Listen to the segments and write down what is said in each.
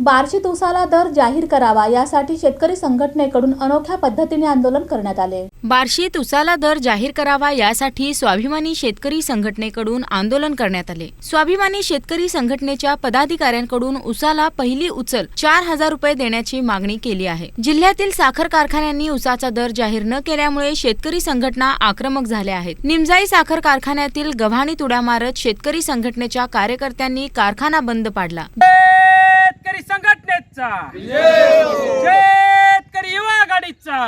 बार्शीत उसाला दर जाहीर करावा यासाठी शेतकरी संघटनेकडून अनोख्या पद्धतीने आंदोलन करण्यात आले. बार्शीत उसाला दर जाहीर करावा यासाठी स्वाभिमानी शेतकरी संघटनेकडून आंदोलन करण्यात आले. स्वाभिमानी शेतकरी संघटनेच्या पदाधिकाऱ्यांकडून उसाला पहिली उचल चार हजार रुपये देण्याची मागणी केली आहे. जिल्ह्यातील साखर कारखान्यांनी उसाचा दर जाहीर न केल्यामुळे शेतकरी संघटना आक्रमक झाल्या आहेत. निमजाई साखर कारखान्यातील गव्हाणीत उड्या मारत शेतकरी संघटनेच्या कार्यकर्त्यांनी कारखाना बंद पाडला. शेतकरी संघटनेचा शेतकरी युवा आघाडीचा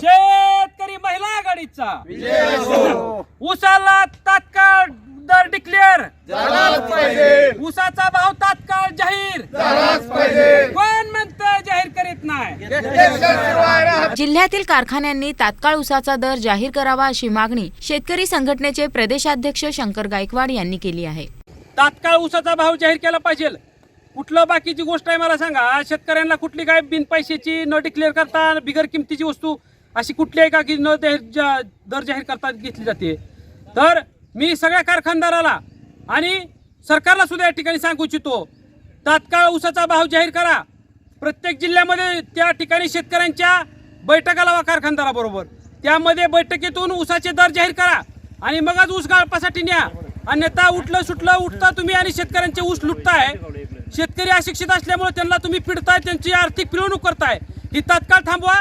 शेतकरी महिला आघाडीचा उसाला तात्काळ दर डिक्लेअर उसाचा भाव तात्काळ जाहीर. कोण म्हणतं जाहीर करीत नाही? जिल्ह्यातील कारखान्यांनी तात्काळ उसाचा दर जाहीर करावा अशी मागणी शेतकरी संघटनेचे प्रदेशाध्यक्ष शंकर गायकवाड यांनी केली आहे. तात्काळ ऊसाचा भाव जाहीर केला पाहिजे. कुठलं बाकीची गोष्ट आहे मला सांगा? शेतकऱ्यांना कुठली काय बिन पैशाची न डिक्लेअर करता बिगर किमतीची वस्तू अशी कुठली आहे का की न जाहीर दर जाहीर करता घेतली जाते? तर मी सगळ्या कारखानदाराला आणि सरकारला सुद्धा या ठिकाणी सांगू इच्छितो तात्काळ ऊसाचा भाव जाहीर करा. प्रत्येक जिल्ह्यामध्ये त्या ठिकाणी शेतकऱ्यांच्या बैठका लावा कारखानदाराबरोबर. त्यामध्ये बैठकीतून ऊसाचे दर जाहीर करा आणि मगच ऊस गाळपासाठी न्या. अन्यथा उठलं सुटलं उठता तुम्ही आणि शेतकऱ्यांचे ऊस लुटताय. शेतकरी अशिक्षित असल्यामुळे त्यांना तुम्ही पिडताय त्यांची आर्थिक पिळवणूक करताय. ही तात्काळ थांबवा.